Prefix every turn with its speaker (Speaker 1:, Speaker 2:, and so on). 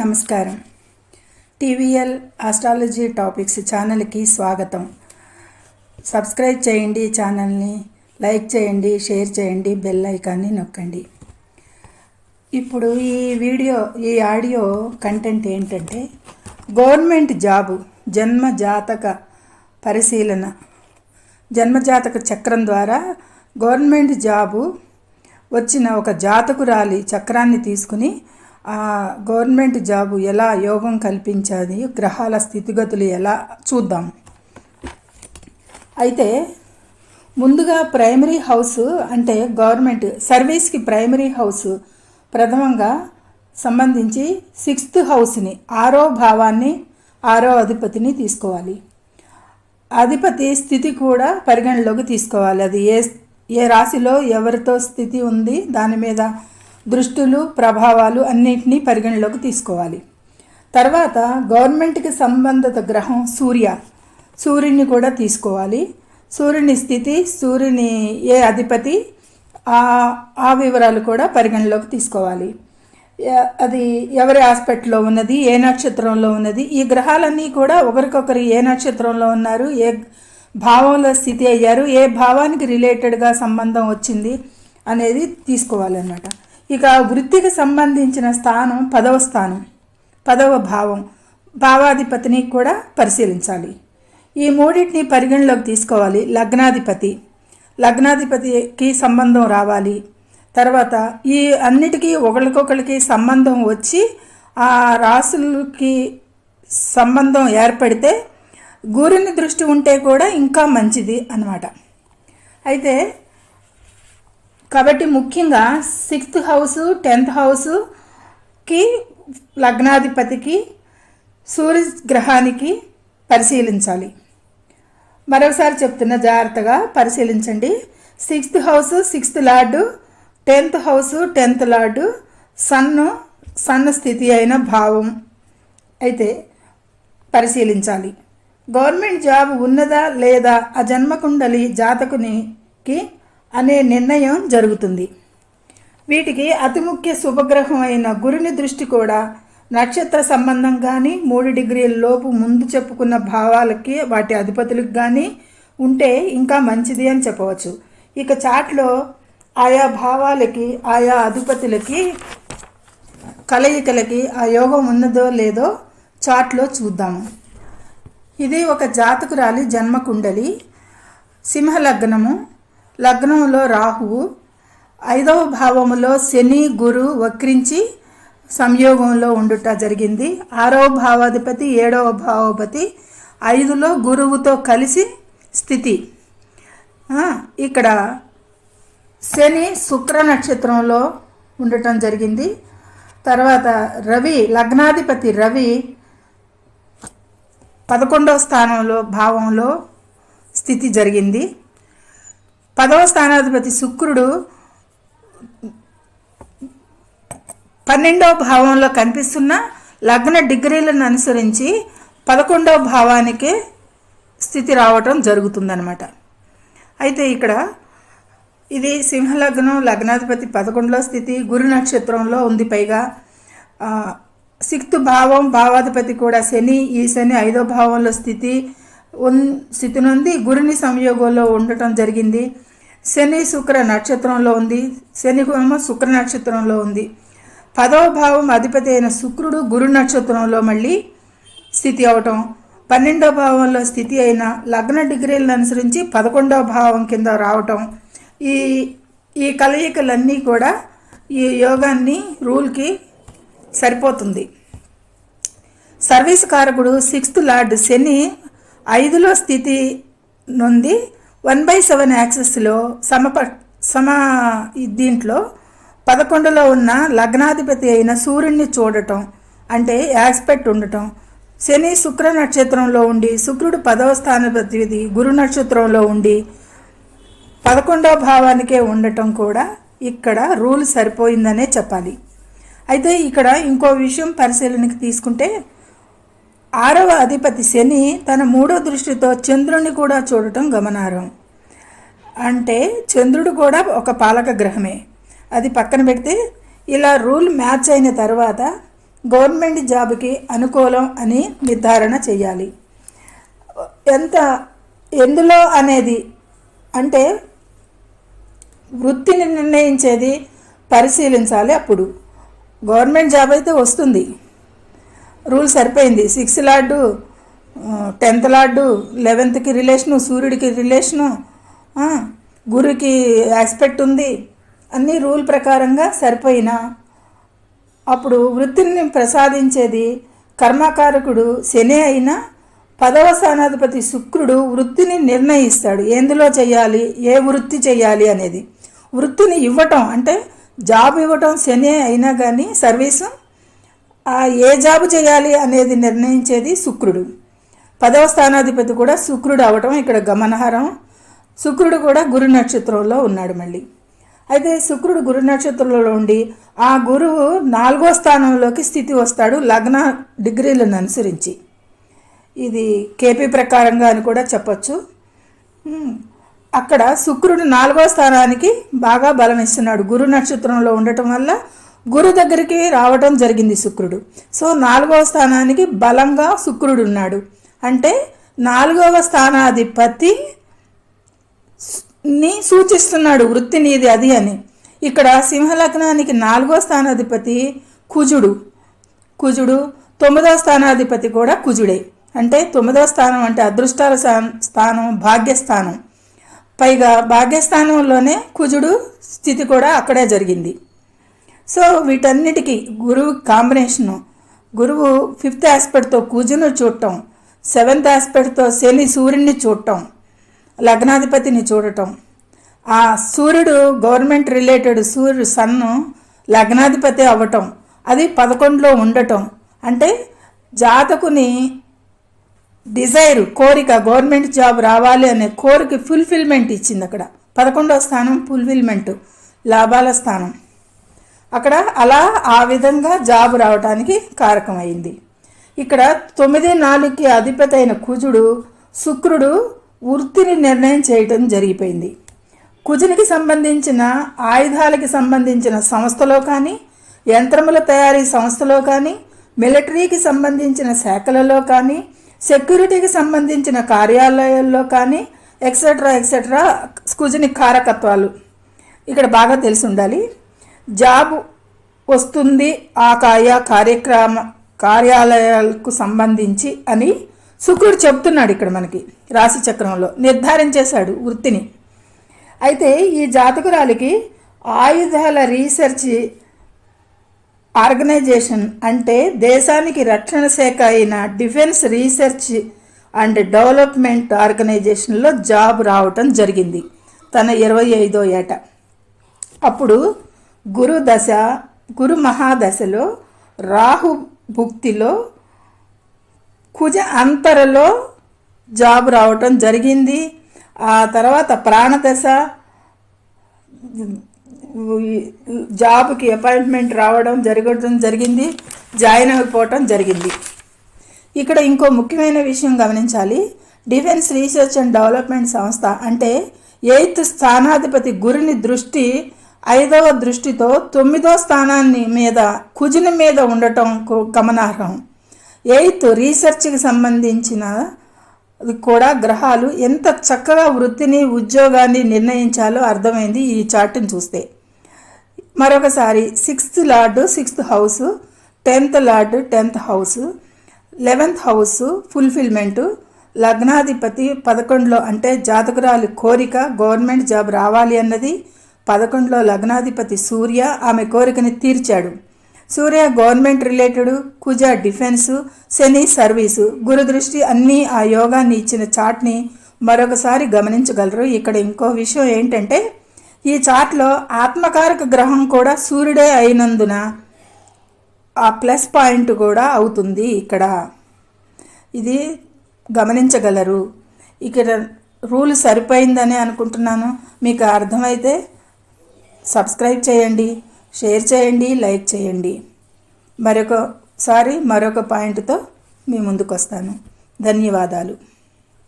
Speaker 1: నమస్కారం. TVL astrology topics ఛానల్కి స్వాగతం. సబ్స్క్రైబ్ చేయండి ఛానల్ని లైక్ చేయండి షేర్ చేయండి బెల్ ఐకాన్ని నొక్కండి. ఇప్పుడు ఈ వీడియో ఈ ఆడియో కంటెంట్ ఏంటంటే గవర్నమెంట్ జాబు జన్మ జాతక పరిశీలన. జన్మజాతక చక్రం ద్వారా గవర్నమెంట్ జాబు వచ్చిన ఒక జాతకురాలి చక్రాన్ని తీసుకుని ఆ గవర్నమెంట్ జాబు ఎలా యోగం కల్పించాది గ్రహాల స్థితిగతులు ఎలా చూద్దాం. అయితే ముందుగా ప్రైమరీ హౌస్ అంటే గవర్నమెంట్ సర్వీస్కి ప్రైమరీ హౌస్ ప్రథమంగా సంబంధించి సిక్స్త్ హౌస్ని ఆరో భావాన్ని ఆరో అధిపతిని తీసుకోవాలి. అధిపతి స్థితి కూడా పరిగణలోకి తీసుకోవాలి. అది ఏ ఏ రాశిలో ఎవరితో స్థితి ఉంది దాని మీద దృష్టులు ప్రభావాలు అన్నింటినీ పరిగణలోకి తీసుకోవాలి. తర్వాత గవర్నమెంట్కి సంబంధిత గ్రహం సూర్య. సూర్యుని కూడా తీసుకోవాలి. సూర్యుని స్థితి సూర్యుని ఏ అధిపతి ఆ ఆ వివరాలు కూడా పరిగణలోకి తీసుకోవాలి. అది ఎవరి హాస్పిటల్లో ఉన్నది ఏ నక్షత్రంలో ఉన్నది ఈ గ్రహాలన్నీ కూడా ఒకరికొకరు ఏ నక్షత్రంలో ఉన్నారు ఏ భావంలో స్థితి అయ్యారు ఏ భావానికి రిలేటెడ్గా సంబంధం వచ్చింది అనేది తీసుకోవాలన్నమాట. ఇక వృత్తికి సంబంధించిన స్థానం పదవ స్థానం పదవ భావం భావాధిపతిని కూడా పరిశీలించాలి. ఈ మూడింటిని పరిగణలోకి తీసుకోవాలి. లగ్నాధిపతి లగ్నాధిపతికి సంబంధం రావాలి. తర్వాత ఈ అన్నిటికీ ఒకరికొకరికి సంబంధం వచ్చి ఆ రాసులకి సంబంధం ఏర్పడితే గురుని దృష్టి ఉంటే కూడా ఇంకా మంచిది అన్నమాట. అయితే కాబట్టి ముఖ్యంగా సిక్స్త్ హౌస్ టెన్త్ హౌస్కి లగ్నాధిపతికి సూర్య గ్రహానికి పరిశీలించాలి. మరొకసారి చెప్తున్న జాగ్రత్తగా పరిశీలించండి. Sixth house sixth lord tenth house tenth lord sun సన్న స్థితి అయిన భావం అయితే పరిశీలించాలి. గవర్నమెంట్ జాబ్ ఉన్నదా లేదా ఆ జన్మకుండలి జాతకునికి అనే నిర్ణయం జరుగుతుంది. వీటికి అతి ముఖ్య శుభగ్రహం అయిన గురుని దృష్టి కూడా నక్షత్ర సంబంధం కానీ మూడు డిగ్రీల లోపు ముందు చెప్పుకున్న భావాలకి వాటి అధిపతులకు కానీ ఉంటే ఇంకా మంచిది అని చెప్పవచ్చు. ఇక చాట్లో ఆయా భావాలకి ఆయా అధిపతులకి కలయికలకి ఆ యోగం ఉన్నదో లేదో చాట్లో చూద్దాము ఇది ఒక జాతకురాలి జన్మకుండలి. సింహలగ్నము లగ్నంలో రాహువు ఐదవ భావములో శని గురు వక్రించి సంయోగంలో ఉండుట జరిగింది. ఆరవ భావాధిపతి ఏడవ భావపతి ఐదులో గురువుతో కలిసి స్థితి. ఇక్కడ శని శుక్ర నక్షత్రంలో ఉండటం జరిగింది. తర్వాత రవి లగ్నాధిపతి రవి పదకొండవ స్థానంలో భావంలో స్థితి జరిగింది. పదవ స్థానాధిపతి శుక్రుడు పన్నెండవ భావంలో కనిపిస్తున్న లగ్న డిగ్రీలను అనుసరించి పదకొండవ భావానికి స్థితి రావటం జరుగుతుందన్నమాట. అయితే ఇక్కడ ఇది సింహలగ్నం లగ్నాధిపతి పదకొండులో స్థితి గురు నక్షత్రంలో ఉంది పైగా. సిక్త్ భావం భావాధిపతి కూడా శని ఈ శని ఐదో భావంలో స్థితి ఉన్ స్థితి నుండి గురుని సంయోగంలో ఉండటం జరిగింది. శని శుక్ర నక్షత్రంలో ఉంది. శని ఏమో శుక్ర నక్షత్రంలో ఉంది. పదవ భావం అధిపతి అయిన శుక్రుడు గురు నక్షత్రంలో మళ్ళీ స్థితి అవటం. పన్నెండవ భావంలో స్థితి అయిన లగ్న డిగ్రీలను అనుసరించి పదకొండవ భావం కింద రావటం. ఈ ఈ కలయికలన్నీ కూడా ఈ యోగాన్ని రూల్కి సరిపోతుంది. సర్వీస్ కారకుడు సిక్స్త్ లార్డ్ శని ఐదులో స్థితి నుండి వన్ బై సెవెన్ యాక్సెస్లో సమప సమ దీంట్లో పదకొండులో ఉన్న లగ్నాధిపతి అయిన సూర్యుడిని చూడటం అంటే యాస్పెక్ట్ ఉండటం శని శుక్ర నక్షత్రంలో ఉండి శుక్రుడు పదవ స్థానాధిపతి గురు నక్షత్రంలో ఉండి పదకొండవ భావానికే ఉండటం కూడా ఇక్కడ రూల్ సరిపోయిందనే చెప్పాలి. అయితే ఇక్కడ ఇంకో విషయం పరిశీలనకి తీసుకుంటే ఆరవ అధిపతి శని తన మూడో దృష్టితో చంద్రుని కూడా చూడటం గమనార్హం. అంటే చంద్రుడు కూడా ఒక పాలక గ్రహమే. అది పక్కన పెడితే ఇలా రూల్ మ్యాచ్ అయిన తర్వాత గవర్నమెంట్ జాబ్కి అనుకూలం అని నిర్ధారణ చేయాలి. ఎంత ఎందులో అనేది అంటే వృత్తిని నిర్ణయించేది పరిశీలించాలి అప్పుడు. గవర్నమెంట్ జాబ్ అయితే వస్తుంది. రూల్ సరిపోయింది. సిక్స్త్ లార్డు టెన్త్ లార్డు లెవెన్త్కి రిలేషను సూర్యుడికి రిలేషను గురుకి ఆస్పెక్ట్ ఉంది. అన్ని రూల్ ప్రకారంగా సరిపోయినా అప్పుడు వృత్తిని ప్రసాదించేది కర్మకారకుడు శని అయినా పదవ స్థానాధిపతి శుక్రుడు వృత్తిని నిర్ణయిస్తాడు. ఎందులో చేయాలి? ఏ వృత్తి చేయాలి అనేది. వృత్తిని ఇవ్వటం అంటే జాబ్ ఇవ్వటం శని అయినా కానీ సర్వీసు ఏ జాబ్ చేయాలి అనేది నిర్ణయించేది శుక్రుడు. పదవ స్థానాధిపతి కూడా శుక్రుడు అవటం ఇక్కడ గమనార్హం. శుక్రుడు కూడా గురు నక్షత్రంలో ఉన్నాడు మళ్ళీ. అయితే శుక్రుడు గురు నక్షత్రంలో ఉండి ఆ గురువు నాలుగో స్థానంలోకి స్థితి వస్తాడు లగ్న డిగ్రీలను అనుసరించి. ఇది కేపీ ప్రకారంగా అని కూడా చెప్పచ్చు. అక్కడ శుక్రుడు నాలుగో స్థానానికి బాగా బలం ఇస్తున్నాడు గురు నక్షత్రంలో ఉండటం వల్ల గురు దగ్గరికి రావటం జరిగింది శుక్రుడు. సో నాలుగవ స్థానానికి బలంగా శుక్రుడు ఉన్నాడు. అంటే నాలుగవ స్థానాధిపతి ని సూచిస్తున్నాడు వృత్తి నీది అది అని. ఇక్కడ సింహలగ్నానికి నాలుగో స్థానాధిపతి కుజుడు. కుజుడు తొమ్మిదవ స్థానాధిపతి కూడా కుజుడే. అంటే తొమ్మిదవ స్థానం అంటే అదృష్టాల స్థానం భాగ్యస్థానం. పైగా భాగ్యస్థానంలోనే కుజుడు స్థితి కూడా అక్కడే జరిగింది. సో వీటన్నిటికీ గురువు కాంబినేషను. గురువు ఫిఫ్త్ ఆస్పెక్ట్తో కుజును చూడటం సెవెంత్ ఆస్పెక్ట్తో శని సూర్యుడిని చూడటం లగ్నాధిపతిని చూడటం. ఆ సూర్యుడు గవర్నమెంట్ రిలేటెడ్ సూర్యుడు సన్ను లగ్నాధిపతి అవ్వటం అది పదకొండులో ఉండటం. అంటే జాతకుని డిజైర్ కోరిక గవర్నమెంట్ జాబ్ రావాలి అనే కోరిక ఫుల్ఫిల్మెంట్ ఇచ్చింది అక్కడ. పదకొండవ స్థానం ఫుల్ఫిల్మెంట్ లాభాల స్థానం. అక్కడ అలా ఆ విధంగా జాబ్ రావడానికి కారకమైంది. ఇక్కడ తొమ్మిది నాలుగుకి అధిపతి అయిన కుజుడు శుక్రుడు వృత్తిని నిర్ణయం చేయటం జరిగిపోయింది. కుజునికి సంబంధించిన ఆయుధాలకి సంబంధించిన సంస్థలో కానీ యంత్రముల తయారీ సంస్థలో కానీ మిలిటరీకి సంబంధించిన శాఖలలో కానీ సెక్యూరిటీకి సంబంధించిన కార్యాలయాల్లో కానీ ఎక్సెట్రా ఎక్సెట్రా కుజుని కారకత్వాలు. ఇక్కడ బాగా తెలిసి ఉండాలి. జాబ్ వస్తుంది ఆ కార్యక్రమ కార్యాలయాలకు సంబంధించి అని శుక్రుడు చెప్తున్నాడు ఇక్కడ మనకి రాశి చక్రంలో. నిర్ధారించేశాడు వృత్తిని. అయితే ఈ జాతకురాలికి ఆయుధాల రీసెర్చ్ ఆర్గనైజేషన్ అంటే దేశానికి రక్షణ శాఖ అయిన డిఫెన్స్ రీసెర్చ్ అండ్ డెవలప్మెంట్ ఆర్గనైజేషన్లో జాబ్ రావటం జరిగింది తన ఇరవై ఐదో ఏట. అప్పుడు గురుదశ గురు మహాదశలో రాహు భుక్తిలో కుజ అంతరలో జాబ్ రావటం జరిగింది. ఆ తర్వాత ప్రాణదశ జాబ్కి అపాయింట్మెంట్ రావడం జరగడం జరిగింది జాయిన్ అయిపోవటం జరిగింది. ఇక్కడ ఇంకో ముఖ్యమైన విషయం గమనించాలి. డిఫెన్స్ రీసెర్చ్ అండ్ డెవలప్మెంట్ సంస్థ అంటే ఎయిత్ స్థానాధిపతి గురిని దృష్టి ఐదవ దృష్టితో తొమ్మిదో స్థానాన్ని మీద కుజుని మీద ఉండటం కు- గమనార్హం. ఎయిత్ రీసెర్చ్కి సంబంధించిన కూడా గ్రహాలు ఎంత చక్కగా వృత్తిని ఉద్యోగాన్ని నిర్ణయించాలో అర్థమైంది ఈ చార్ట్ని చూస్తే. మరొకసారి sixth lord sixth house tenth lord tenth house eleventh house fulfilment లగ్నాధిపతి పదకొండులో అంటే జాతకురాలి కోరిక గవర్నమెంట్ జాబ్ రావాలి అన్నది పదకొండులో లగ్నాధిపతి సూర్య ఆమె కోరికని తీర్చాడు. సూర్య గవర్నమెంట్ రిలేటెడ్ కుజ డిఫెన్సు శని సర్వీసు గురుదృష్టి అన్నీ ఆ యోగాన్ని ఇచ్చిన చాట్ని మరొకసారి గమనించగలరు. ఇక్కడ ఇంకో విషయం ఏంటంటే ఈ చార్ట్లో ఆత్మకారక గ్రహం కూడా సూర్యుడే అయినందున ఆ ప్లస్ పాయింట్ కూడా అవుతుంది ఇక్కడ. ఇది గమనించగలరు. ఇక్కడ రూల్ సరిపోయిందని అనుకుంటున్నాను. మీకు అర్థమైతే సబ్స్క్రైబ్ చేయండి షేర్ చేయండి లైక్ చేయండి. మరొకసారి మరొక పాయింట్తో మీ ముందుకు వస్తాను ధన్యవాదాలు.